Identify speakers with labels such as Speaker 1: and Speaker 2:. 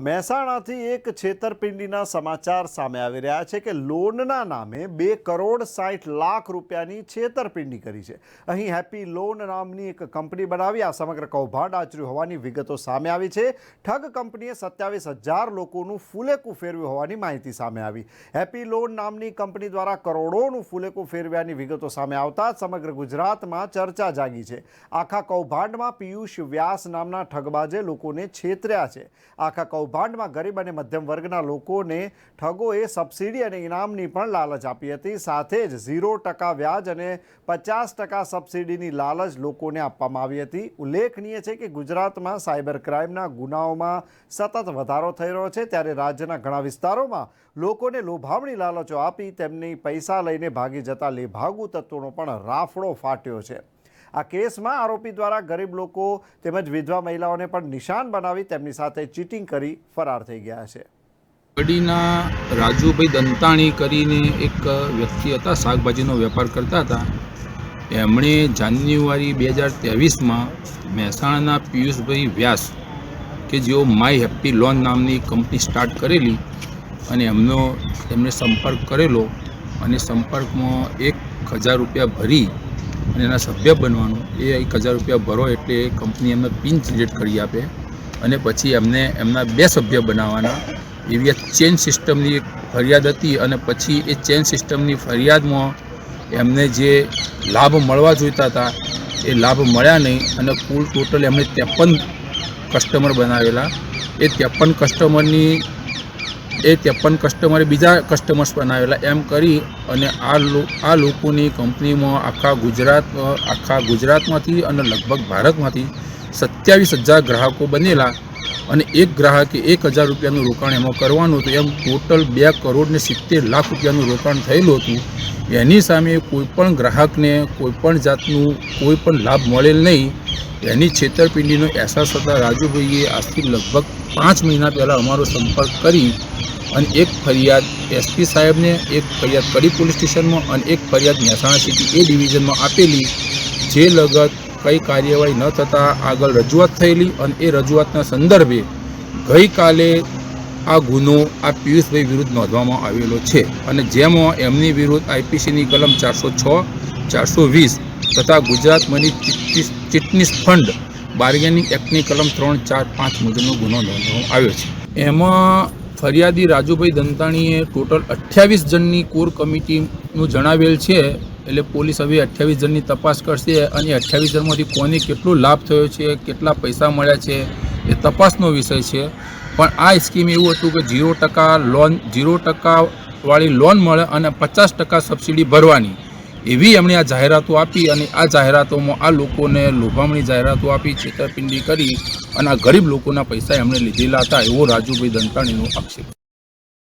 Speaker 1: મહેસાણાથી એક છેતરપિંડીના સમાચાર સામે આવી રહ્યા છે કે લોનના નામે બે કરોડ સાઠ લાખ રૂપિયાની છેતરપિંડી કરી છે. અહીં હેપી લોન નામની એક કંપની બનાવી આ સમગ્ર કૌભાંડ આચર્યું હોવાની વિગતો સામે આવી છે. ઠગ કંપનીએ સત્યાવીસ હજાર લોકોનું ફૂલેકું ફેરવ્યું હોવાની માહિતી સામે આવી. હેપી લોન નામની કંપની દ્વારા કરોડોનું ફૂલેકું ફેરવ્યાની વિગતો સામે આવતા સમગ્ર ગુજરાતમાં ચર્ચા જાગી છે. આખા કૌભાંડમાં પિયુષ વ્યાસ નામના ઠગબાજે લોકોને છેતર્યા છે. આખા કૌભાંડમાં ગરીબ અને મધ્યમ વર્ગના લોકોને ઠગોએ સબસિડી અને ઇનામની પણ લાલચ આપી હતી. સાથે જ ઝીરો ટકા વ્યાજ અને પચાસ ટકા સબસિડીની લાલચ લોકોને આપવામાં આવી હતી. ઉલ્લેખનીય છે કે ગુજરાતમાં સાયબર ક્રાઇમના ગુનાઓમાં સતત વધારો થઈ રહ્યો છે. ત્યારે રાજ્યના ઘણા વિસ્તારોમાં લોકોને લોભામણી લાલચો આપી તેમની પૈસા લઈને ભાગી જતા લેભાગુ તત્વોનો પણ રાફડો ફાટ્યો છે. આ કેસમાં આરોપી દ્વારા ગરીબ લોકો તેમજ વિધવા મહિલાઓને પણ નિશાન બનાવી તેમની સાથે ચીટિંગ કરી ફરાર થઈ ગયા છે.
Speaker 2: કડીના રાજુભાઈ દંતાણી કરીને એક વ્યક્તિ હતા, શાકભાજીનો વેપાર કરતા હતા. એમણે જાન્યુઆરી બે હજાર ત્રેવીસમાં મહેસાણાના પિયુષભાઈ વ્યાસ કે જેઓ માય હેપ્પી લોન નામની કંપની સ્ટાર્ટ કરેલી અને એમનો એમને સંપર્ક કરેલો અને સંપર્કમાં એક હજાર રૂપિયા ભરી અને એના સભ્ય બનવાનું. એ એક હજાર રૂપિયા ભરો એટલે એ કંપની એમને પિન જનરેટ કરી આપે. અને પછી એમને એમના બે સભ્ય બનાવવાના. એવી આ ચેન સિસ્ટમની એક ફરિયાદ હતી અને પછી એ ચેન સિસ્ટમની ફરિયાદમાં એમને જે લાભ મળવા જોઈતા હતા, એ લાભ મળ્યા નહીં અને કુલ ટોટલ એમણે ત્રેપન કસ્ટમર બનાવેલા. એ ત્રેપન કસ્ટમરની એ ત્રેપન કસ્ટમરે બીજા કસ્ટમર્સ બનાવેલા. એમ કરી અને આ આ લોકોની કંપનીમાં આખા ગુજરાત, આખા ગુજરાતમાંથી અને લગભગ ભારતમાંથી સત્યાવીસ હજાર ગ્રાહકો બનેલા અને એક ગ્રાહકે એક હજાર રૂપિયાનું રોકાણ એમાં કરવાનું હતું. એમ ટોટલ બે કરોડ ને સિત્તેર લાખ રૂપિયાનું રોકાણ થયેલું હતું. એની સામે કોઈપણ ગ્રાહકને કોઈપણ જાતનું કોઈ પણ લાભ મળેલ નહીં. એની છેતરપિંડીનો અહેસાસ થતાં રાજુભાઈએ આજથી લગભગ પાંચ મહિના પહેલાં અમારો સંપર્ક કરી અને એક ફરિયાદ એસપી સાહેબને, એક ફરિયાદ કડી પોલીસ સ્ટેશનમાં અને એક ફરિયાદ મહેસાણા સિટી એ ડિવિઝનમાં આપેલી, જે લગત કઈ કાર્યવાહી ન થતાં આગળ રજૂઆત થયેલી અને એ રજૂઆતના સંદર્ભે ગઈકાલે આ ગુનો આ પિયુષભાઈ વિરુદ્ધ નોંધવામાં આવેલો છે. અને જેમાં એમની વિરુદ્ધ આઈપીસીની કલમ ચારસો છ, ચારસો વીસ તથા ગુજરાત મની ચિટનીસ ફંડ બાર્ગેનિંગ એક્ટની કલમ ત્રણ, ચાર, પાંચ મુજબનો ગુનો નોંધવામાં આવ્યો છે. એમાં ફરિયાદી રાજુભાઈ દંતાણીએ ટોટલ અઠ્યાવીસ જણની કોર કમિટીનું જણાવેલ છે. એટલે પોલીસ હવે અઠ્યાવીસ જણની તપાસ કરશે અને અઠ્યાવીસ જણમાંથી કોને કેટલો લાભ થયો છે, કેટલા પૈસા મળ્યા છે એ તપાસનો વિષય છે. પણ આ સ્કીમ એવું હતું કે ઝીરો ટકા લોન, ઝીરો ટકાવાળી લોન મળે અને પચાસ ટકા સબસિડી ભરવાની. એવી એમણે આ જાહેરાતો આપી અને આ જાહેરાતોમાં આ લોકોને લોભામણી જાહેરાતો આપી, છેતરપિંડી કરી અને આ ગરીબ લોકોના પૈસા એમણે લીધેલા હતા એવો રાજુભાઈ દંતાણીનો આક્ષેપ.